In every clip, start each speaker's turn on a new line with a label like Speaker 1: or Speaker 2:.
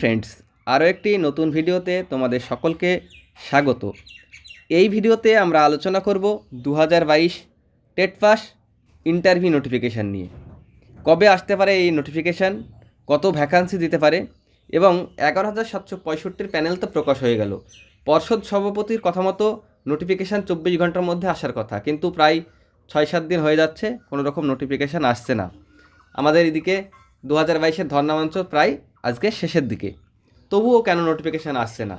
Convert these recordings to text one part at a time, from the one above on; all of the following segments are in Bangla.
Speaker 1: ফ্রেন্ডস আরও একটি নতুন ভিডিওতে তোমাদের সকলকে স্বাগত। এই ভিডিওতে আমরা আলোচনা করব দু হাজার বাইশ টেট পাস ইন্টারভিউ নোটিফিকেশান নিয়ে। কবে আসতে পারে এই নোটিফিকেশান কত ভ্যাকান্সি দিতে পারে? এবং এগারো হাজার সাতশো পঁয়ষট্টির প্যানেল তো প্রকাশ হয়ে গেল। পর্ষদ সভাপতির কথা মতো নোটিফিকেশান চব্বিশ ঘণ্টার মধ্যে আসার কথা, কিন্তু প্রায় ছয় সাত দিন হয়ে যাচ্ছে কোনো রকম নোটিফিকেশান আসছে না। আমাদের এদিকে দু হাজার বাইশের ধর্ণা মঞ্চ প্রায় আজকে শেষের দিকে। তবুও কেন নোটিফিকেশান আসছে না?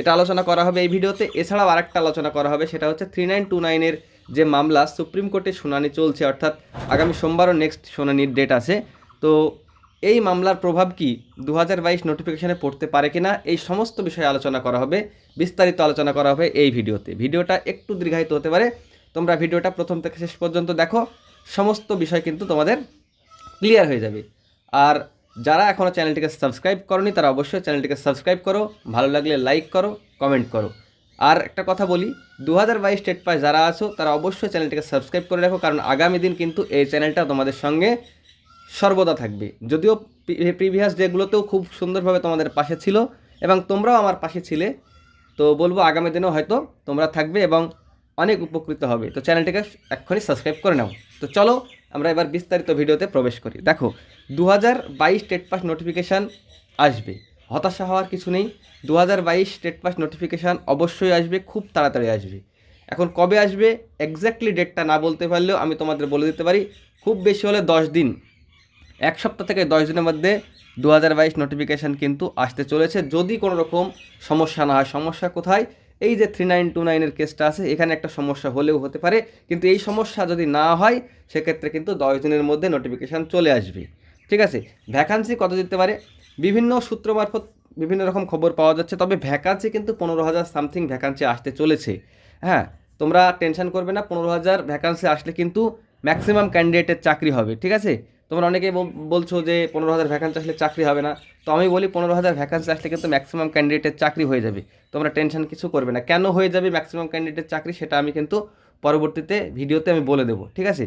Speaker 1: এটা আলোচনা করা হবে এই ভিডিওতে। এছাড়াও আরেকটা আলোচনা করা হবে, সেটা হচ্ছে থ্রি নাইন টু নাইনের যে মামলা, সুপ্রিম কোর্টে শুনানি চলছে, অর্থাৎ আগামী সোমবারও নেক্সট শুনানির ডেট আছে। তো এই মামলার প্রভাব কি দু হাজার বাইশ নোটিফিকেশানে পড়তে পারে কিনা, এই সমস্ত বিষয়ে আলোচনা করা হবে, বিস্তারিত আলোচনা করা হবে এই ভিডিওতে। ভিডিওটা একটু দীর্ঘায়িত হতে পারে, তোমরা ভিডিওটা প্রথম থেকে শেষ পর্যন্ত দেখো, সমস্ত বিষয় কিন্তু তোমাদের ক্লিয়ার হয়ে যাবে। আর যারা এখনও চ্যানেলটিকে সাবস্ক্রাইব করনি, তারা অবশ্যই চ্যানেলটিকে সাবস্ক্রাইব করো, ভালো লাগলে লাইক করো, কমেন্ট করো। আর একটা কথা বলি দু হাজার বাইশ স্টেট পাস যারা আছো, তারা অবশ্যই চ্যানেলটিকে সাবস্ক্রাইব করে রাখো, কারণ আগামী দিন কিন্তু এই চ্যানেলটা তোমাদের সঙ্গে সর্বদা থাকবে। যদিও প্রিভিয়াস ডেগুলোতেও খুব সুন্দরভাবে তোমাদের পাশে ছিল এবং তোমরাও আমার পাশে ছিলে, তো বলব আগামী দিনেও হয়তো তোমরা থাকবে এবং অনেক উপকৃত হবে। তো চ্যানেলটিকে এক্ষুনি সাবস্ক্রাইব করে নাও। তো চলো আমরা এবার বিস্তারিত ভিডিওতে প্রবেশ করি। দেখো দু হাজার বাইশ স্টেট পাস নোটিফিকেশান আসবে। হতাশা হওয়ার কিছু নেই। দু হাজার বাইশ স্টেট পাস নোটিফিকেশান অবশ্যই আসবে, খুব তাড়াতাড়ি আসবে। এখন কবে আসবে এক্স্যাক্টলি ডেটটা না বলতে পারলেও আমি তোমাদের বলে দিতে পারি, খুব বেশি হলে দশ দিন। এক সপ্তাহ থেকে দশ দিনের মধ্যে দু হাজার বাইশ নোটিফিকেশান কিন্তু আসতে চলেছে। যদি কোনো রকম সমস্যা না হয়, সমস্যা কোথায়? এই যে থ্রি নাইন টু নাইনের কেসটা আছে, এখানে একটা সমস্যা হলেও হতে পারে, কিন্তু এই সমস্যা যদি না হয়, সেক্ষেত্রে কিন্তু দশ দিনের মধ্যে নোটিফিকেশান চলে আসবে। ঠিক আছে? ভ্যাকান্সি কত দিতে পারে? বিভিন্ন সূত্র মারফত বিভিন্ন রকম খবর পাওয়া যাচ্ছে, তবে ভ্যাকান্সি কিন্তু পনেরো হাজার সামথিং ভ্যাকান্সি আসতে চলেছে। হ্যাঁ তোমরা টেনশন করবে না, পনেরো হাজার ভ্যাকান্সি আসলে কিন্তু ম্যাক্সিমাম ক্যান্ডিডেটের চাকরি হবে, ঠিক আছে? তোমরা অনেকেই বল- বলছো যে পনেরো হাজার ভ্যাকান্সি আসলে চাকরি হবে না। তো আমি বলি পনেরো হাজার ভ্যাকান্সি আসলে কিন্তু ম্যাক্সিমাম ক্যান্ডিডেটের চাকরি হয়ে যাবে। তোমরা টেনশন কিছু করবে না। কেন হয়ে যাবে ম্যাক্সিমাম ক্যান্ডিডেটের চাকরি সেটা আমি কিন্তু পরবর্তীতে ভিডিওতে আমি বলে দেবো, ঠিক আছে?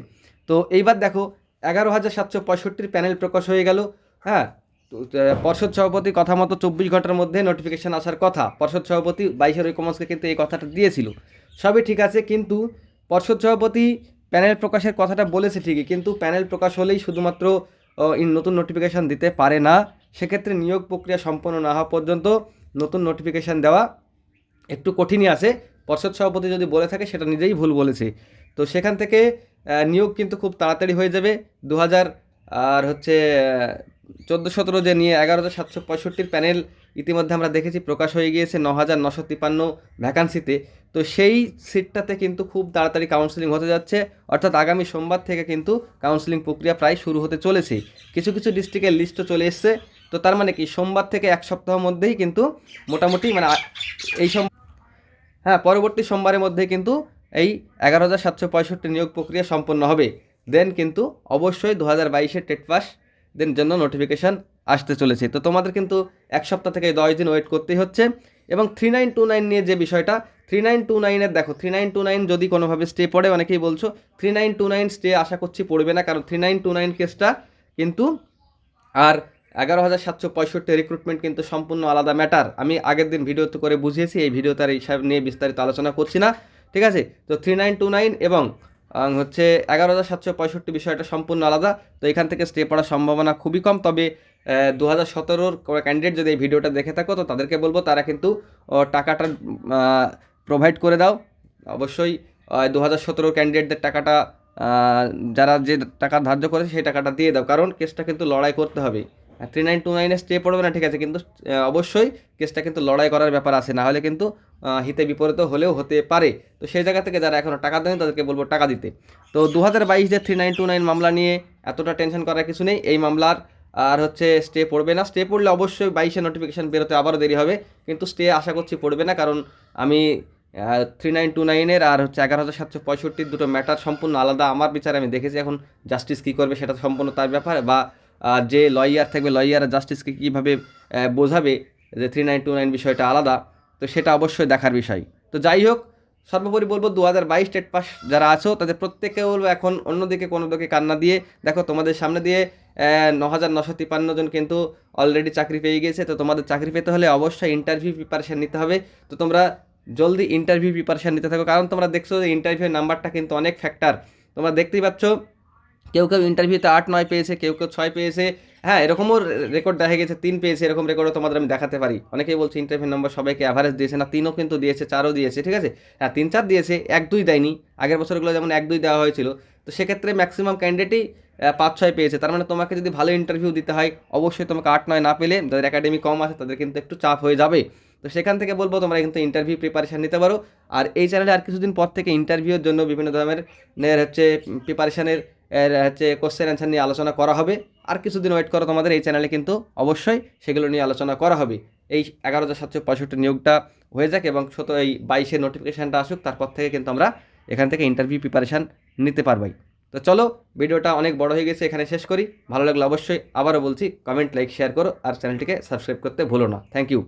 Speaker 1: তো এইবার দেখো, এগারো হাজার সাতশো পঁয়ষট্টির প্যানেল প্রকাশ হয়ে গেল হ্যাঁ? পর্ষদ সভাপতি কথা মতো চব্বিশ ঘণ্টার মধ্যে নোটিফিকেশান আসার কথা। পর্ষদ সভাপতি বাইশের ঐকমঞ্চকে কিন্তু এই কথাটা দিয়েছিল। সবই ঠিক আছে, কিন্তু পর্ষদ সভাপতি প্যানেল প্রকাশের কথাটা বলেছে ঠিকই, কিন্তু প্যানেল প্রকাশ হলেই শুধুমাত্র নতুন নোটিফিকেশান দিতে পারে না। সেক্ষেত্রে নিয়োগ প্রক্রিয়া সম্পন্ন না হওয়া পর্যন্ত নতুন নোটিফিকেশান দেওয়া একটু কঠিনই আছে। পর্ষদ সভাপতি যদি বলে থাকে, সেটা নিজেই ভুল বলেছে। তো সেখান থেকে নিয়োগ কিন্তু খুব তাড়াতাড়ি হয়ে যাবে। দু হাজার আর হচ্ছে, চোদ্দ সতেরো যে নিয়ে এগারো হাজার সাতশো পঁয়ষট্টির প্যানেল ইতিমধ্যে আমরা দেখেছি প্রকাশ হয়ে গিয়েছে ন হাজার নশো তিপ্পান্ন ভ্যাকান্সিতে তো সেই সিটটাতে কিন্তু খুব তাড়াতাড়ি কাউন্সিলিং হতে যাচ্ছে। অর্থাৎ আগামী সোমবার থেকে কিন্তু কাউন্সিলিং প্রক্রিয়া প্রায় শুরু হতে চলেছে। কিছু কিছু ডিস্ট্রিক্টের লিস্টও চলে এসছে। তো তার মানে কি, সোমবার থেকে এক সপ্তাহের মধ্যেই কিন্তু মোটামুটি মানে এই সম হ্যাঁ পরবর্তী সোমবারের মধ্যে কিন্তু এই এগারো হাজার সাতশো পঁয়ষট্টি নিয়োগ প্রক্রিয়া সম্পন্ন হবে। দেন কিন্তু অবশ্যই দু হাজার বাইশের টেট পাস দেন জন্য নোটিফিকেশান আসতে চলেছে। তো তোমাদের কিন্তু এক সপ্তাহ থেকে দশ দিন ওয়েট করতেই হচ্ছে এবং থ্রি নাইন টু নাইন নিয়ে যে বিষয়টা থ্রি নাইন টু নাইনের দেখো থ্রি নাইন টু নাইন যদি কোনোভাবে স্টে পড়ে, অনেকেই বলছো three nine two nine stay আশা করছি পড়বে না, কারণ থ্রি নাইন টু নাইন কেসটা কিন্তু আর এগারো হাজার সাতশো পঁয়ষট্টি রিক্রুটমেন্ট কিন্তু সম্পূর্ণ আলাদা ম্যাটার আমি আগের দিন ভিডিওতে করে বুঝিয়েছি, এই ভিডিওতে আর হিসাব নিয়ে বিস্তারিত আলোচনা করছি না, ঠিক আছে? তো থ্রি নাইন টু নাইন এবং হচ্ছে এগারো হাজার সাতশো পঁয়ষট্টি বিষয়টা সম্পূর্ণ আলাদা, তো এখান থেকে স্টে পড়ার সম্ভাবনা খুবই কম, তবে দু হাজার সতেরোর ক্যান্ডিডেট যদি এই ভিডিওটা দেখে থাকো, তো তাদেরকে বলব তারা কিন্তু টাকাটা প্রোভাইড করে দাও। অবশ্যই দু হাজার সতেরো ক্যান্ডিডেটদের টাকাটা যারা যে টাকা ধার্য করেছে সেই টাকাটা দিয়ে দাও। কারণ কেসটা কিন্তু লড়াই করতে হবে। থ্রি নাইন টু নাইনে স্টে পড়বে না, ঠিক আছে? কিন্তু অবশ্যই কেসটা কিন্তু লড়াই করার ব্যাপার আছে। না হলে কিন্তু হিতে বিপরীত হলেও হতে পারে। তো সেই জায়গা থেকে যারা এখনও টাকা দেন তাদেরকে বলব টাকা দিতে। তো দু হাজার বাইশ যে থ্রি নাইন টু নাইন মামলা নিয়ে এতটা টেনশন করার কিছু নেই। এই মামলার আর হচ্ছে স্টে পড়বে না। স্টে পড়লে অবশ্যই বাইশে নোটিফিকেশান বেরোতে আবারও দেরি হবে। কিন্তু স্টে আশা করছি পড়বে না, কারণ আমি থ্রি নাইন টু নাইনের আর হচ্ছে এগারো হাজার সাতশো পঁয়ষট্টির দুটো ম্যাটার সম্পূর্ণ আলাদা। আমার বিচারে আমি দেখেছি এখন জাস্টিস কী করবে সেটা সম্পূর্ণ তার ব্যাপার। বা যে লয়ার থাকবে লয়ার জাস্টিসকে কীভাবে বোঝাবে যে থ্রি নাইন টু নাইন বিষয়টা আলাদা, তো সেটা অবশ্যই দেখার বিষয়। তো যাই হোক সর্বোপরি বলব দু হাজার বাইশ টেট পাস যারা আছো, তাদের প্রত্যেককে বলব এখন অন্যদিকে কোনো দিকে কান্না দিয়ে, দেখো তোমাদের সামনে দিয়ে ন হাজার নশো তিপান্ন জন কিন্তু অলরেডি চাকরি পেয়ে গেছে তো তোমাদের চাকরি পেতে হলে অবশ্যই ইন্টারভিউ প্রিপারেশান নিতে হবে। তো তোমরা জলদি ইন্টারভিউ প্রিপারেশান নিতে থাকো, কারণ তোমরা দেখছ যে ইন্টারভিউ নাম্বারটা কিন্তু অনেক ফ্যাক্টর তোমরা দেখতেই পাচ্ছ কেউ কেউ ইন্টারভিউতে আট, নয় পেয়েছে, কেউ কেউ ছয় পেয়েছে। হ্যাঁ এরকমও রেকর্ড দেখা গেছে, তিন পেয়েছে, এরকম রেকর্ডও তোমাদের আমি দেখাতে পারি। অনেকেই বলছে ইন্টারভিউ নম্বর সবাইকে অ্যাভারেজ দিয়েছে না, তিনও কিন্তু দিয়েছে, চারও দিয়েছে, ঠিক আছে? হ্যাঁ তিন, চার দিয়েছে, এক, দুই দেয়নি। আগের বছরগুলো যেমন এক, দুই দেওয়া হয়েছিল। তো সেক্ষেত্রে ম্যাক্সিমাম ক্যান্ডিডেটই পাঁচ, ছয় পেয়েছে। তার মানে তোমাকে যদি ভালো ইন্টারভিউ দিতে হয়, অবশ্যই তোমাকে আট, নয় না পেলে যাদের একাডেমি কম আছে, তাদের কিন্তু একটু চাপ হয়ে যাবে। তো সেখান থেকে বলব, তোমরা কিন্তু ইন্টারভিউ প্রিপারেশান নিতে পারো। আর এই চ্যানেলে আর কিছুদিন পর থেকে ইন্টারভিউর জন্য বিভিন্ন ধরনের হচ্ছে প্রিপারেশানের এর হচ্ছে কোশ্চেন অ্যান্সার নিয়ে আলোচনা করা হবে। আর কিছুদিন ওয়েট করো তোমাদের, এই চ্যানেলে কিন্তু অবশ্যই সেগুলো নিয়ে আলোচনা করা হবে। এই এগারো হাজার সাতশো পঁয়ষট্টি নিয়োগটা হয়ে যাক এবং শত এই বাইশের নোটিফিকেশানটা আসুক, তারপর থেকে কিন্তু আমরা এখান থেকে ইন্টারভিউ প্রিপারেশান নিতে পারবাই। তো চলো, ভিডিওটা অনেক বড় হয়ে গেছে, এখানে শেষ করি। ভালো লাগলে অবশ্যই আবারও বলছি কমেন্ট লাইক শেয়ার করো আর চ্যানেলটিকে সাবস্ক্রাইব করতে ভুলো না। Thank you